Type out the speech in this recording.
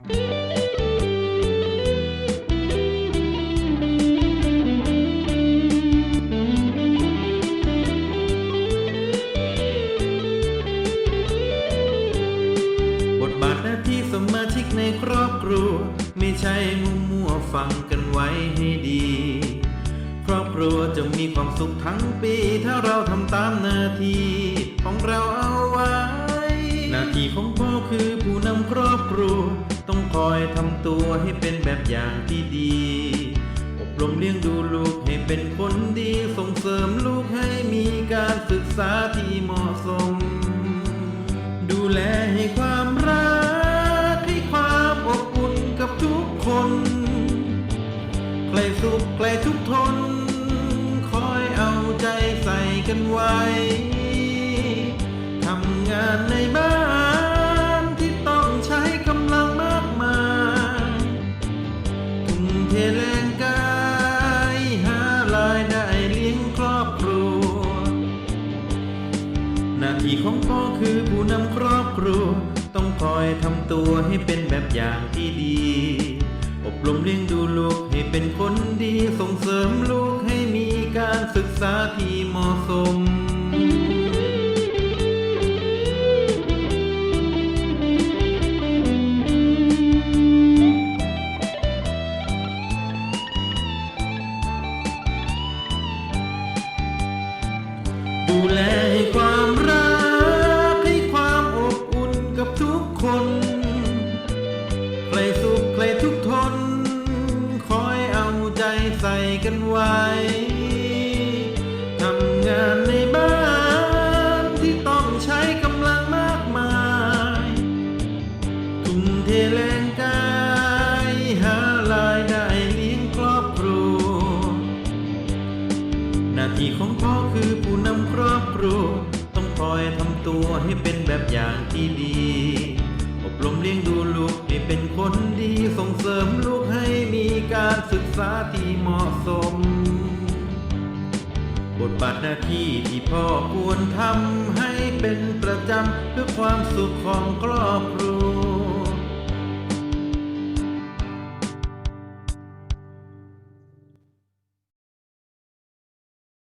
บทบาทหน้าที่สมาชิกในครอบครัว ไม่ใช่มัวมัวๆฟังกันไว้ให้ดี ครอบครัวจะมีความสุขทั้งปี ถ้าเราทำตามหน้าที่ของเราเอาไว้ หน้าที่ของพ่อคือผู้นำครอบครัว คอยทำตัวให้เป็นแบบอย่างที่ดี อบรมเลี้ยงดูลูกให้เป็นคนดี ส่งเสริมลูกให้มีการศึกษาที่เหมาะสม ดูแลให้ความรักให้ความอบอุ่นกับทุกคนใครสุขใครทุกทน คอยเอาใจใส่กันไว้ ทำงานใน แรงกายหารายได้เลี้ยงครอบครัว หน้าที่ของพ่อคือผู้นำครอบครัว ต้องคอยทำตัวให้เป็นแบบอย่างที่ดี อบรมเลี้ยงดูลูกให้เป็นคนดีส่งเสริมลูกให้มีการศึกษาที่เหมาะสม แลให้ความรักให้ความอบอุ่นกับทุกคน ใครสุขใครทุกข์ทน คอยเอาใจใส่กันไว้ ที่ของพ่อคือผู้นำครอบครัว ต้องคอยทำตัวให้เป็นแบบอย่างที่ดี อบรมเลี้ยงดูลูกให้เป็นคนดีส่งเสริมลูกให้มีการศึกษาที่เหมาะสม บทบาทหน้าที่ที่พ่อควรทำให้เป็นประจำเพื่อความสุขของครอบครัว